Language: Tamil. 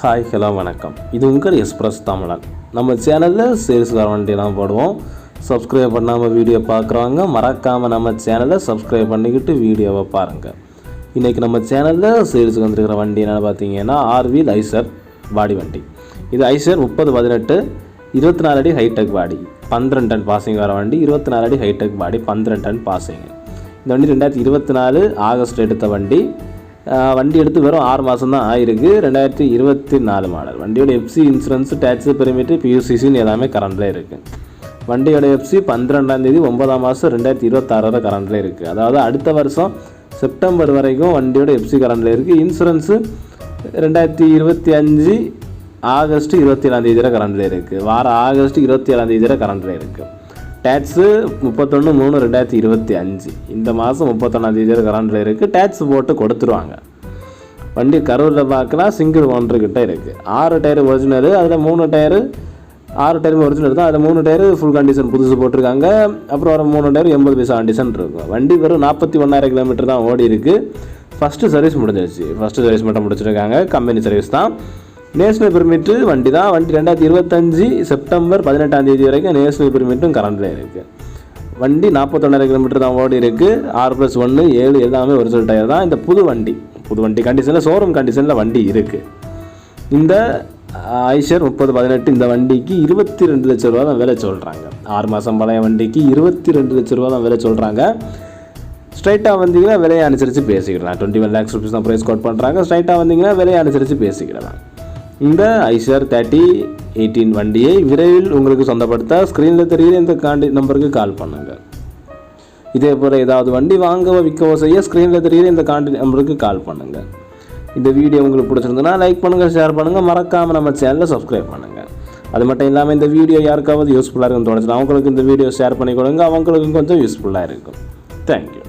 ஹாய் ஹலோ வணக்கம். இது உங்கள் எக்ஸ்பிரஸ் தமிழன். நம்ம சேனலில் சேல்ஸ்கார வண்டியெல்லாம் போடுவோம். சப்ஸ்கிரைப் பண்ணாமல் வீடியோ பார்க்குறவங்க மறக்காமல் நம்ம சேனலை சப்ஸ்கிரைப் பண்ணிக்கிட்டு வீடியோவை பாருங்கள் இன்றைக்கி நம்ம சேனலில் சேல்ஸுக்கு வந்துருக்கிற வண்டி என்னென்னு பார்த்தீங்கன்னா ஆர்வி ஐசர் பாடி வண்டி. இது ஐசர் முப்பது பதினெட்டு இருபத்தி நாலு அடி ஹைடெக் பாடி பன்னிரெண்டு டன் பாசிங் வர வண்டி இருபத்தி நாலு அடி ஹைடெக் பாடி பன்னிரெண்டு டன் பாசிங் இந்த வண்டி ரெண்டாயிரத்தி இருபத்தி நாலு ஆகஸ்ட் எடுத்த வண்டி. வண்டி எடுத்து வெறும் ஆறு மாதம் தான் ஆயிருக்கு. ரெண்டாயிரத்தி இருபத்தி நாலு மாடல். வண்டியோட எஃப்சி இன்சூரன்ஸ் டேக்ஸு பெருமிட்டு பியூசிசின்னு எல்லாமே கரண்டில் இருக்குது வண்டியோட எஃப்சி பன்னிரெண்டாம் தேதி ஒன்பதாம் மாதம் ரெண்டாயிரத்தி இருபத்தாறு வரை கரண்டில் இருக்குது அதாவது அடுத்த வருஷம் செப்டம்பர் வரைக்கும் வண்டியோட எஃப்சி கரண்டில் இருக்குது இன்சூரன்ஸு ரெண்டாயிரத்தி இருபத்தி அஞ்சு ஆகஸ்ட் இருபத்தி ஏழாம் தேதி வரை கரண்டில் இருக்குது வார ஆகஸ்ட் இருபத்தி ஏழாம் தேதி வரை கரண்டில் இருக்குது டேக்ஸு முப்பத்தொன்று மூணு ரெண்டாயிரத்தி இருபத்தி அஞ்சு. இந்த மாதம் முப்பத்தொன்னாந்தேதி கரண்டில் இருக்குது டேக்ஸ் போட்டு கொடுத்துருவாங்க. வண்டி கரூரில் பார்க்கலாம் சிங்கிள் ஓனர் கிட்டே இருக்குது ஆறு டயர் ஒரிஜினல் அதில் மூணு டயரு ஆறு டயரும் ஒரிஜினல் தான். அதில் மூணு டயரு ஃபுல் கண்டிஷன் புதுசு போட்டிருக்காங்க. அப்புறம் ஒரு மூணு டயர் எண்பது பைசா கண்டிஷன் இருக்கும். வண்டி வெறும் நாற்பத்தி ஒன்றாயிரம் கிலோமீட்டர் தான் ஓடி இருக்குது ஃபஸ்ட்டு சர்வீஸ் முடிஞ்சிருச்சு. ஃபஸ்ட்டு சர்வீஸ் மட்டும் முடிச்சிருக்காங்க. கம்பெனி சர்வீஸ் தான். நேஷனல் பெர்மிட்டு வண்டி தான் வண்டி ரெண்டாயிரத்தி இருபத்தஞ்சி செப்டம்பர் பதினெட்டாம் தேதி வரைக்கும் நேஷனல் பெர்மிட்டும் கரண்டில் இருக்குது வண்டி நாற்பத்தொன்னாயிரம் கிலோமீட்டர் தான் ஓடி இருக்குது ஆறு ப்ளஸ் ஒன்று ஏழு எல்லாமே ஒரிஜினல் டயர் தான். இந்த புது வண்டி புது வண்டி கண்டிஷனில் ஷோரூம் கண்டிஷனில் வண்டி இருக்குது இந்த ஐஷர் முப்பது பதினெட்டு இந்த வண்டிக்கு இருபத்தி ரெண்டு லட்ச ரூபா தான் விலை சொல்கிறாங்க ஆறு மாதம் பழைய வண்டிக்கு இருபத்தி ரெண்டு லட்ச ரூபா தான் விலை சொல்கிறாங்க ஸ்ட்ரைட்டாக வந்தீங்கன்னா விலையை அனுசரித்து பேசிக்கிடலாம் டுவெண்ட்டி ஒன் லேக்ஸ் ருபீஸ் தான் ப்ரைஸ் கோட் பண்ணுறாங்க ஸ்ட்ரைட்டாக வந்தீங்கன்னா விலையை அனுசரித்து பேசிக்கிடலாம் இந்த ஐஷர் தேர்ட்டி எயிட்டீன் வண்டியை விரைவில் உங்களுக்கு சொந்தப்படுத்த ஸ்க்ரீனில் தெரிகிற இந்த காண்டி நம்பருக்கு கால் பண்ணுங்கள் இதே போல் ஏதாவது வண்டி வாங்கவோ விற்கவோ செய்ய ஸ்க்ரீனில் தெரிகிற இந்த காண்டி நம்பருக்கு கால் பண்ணுங்கள் இந்த வீடியோ உங்களுக்கு பிடிச்சிருந்ததுன்னா லைக் பண்ணுங்கள் ஷேர் பண்ணுங்கள் மறக்காமல் நம்ம சேனலை சப்ஸ்கிரைப் பண்ணுங்கள் அது மட்டும் இல்லாமல் இந்த வீடியோ யாருக்காவது யூஸ்ஃபுல்லாக இருக்குன்னு தோணுச்சுன்னா அவங்களுக்கு இந்த வீடியோ ஷேர் பண்ணி கொடுங்க. அவங்களுக்கும் கொஞ்சம் யூஸ்ஃபுல்லாக இருக்கும். தேங்க்யூ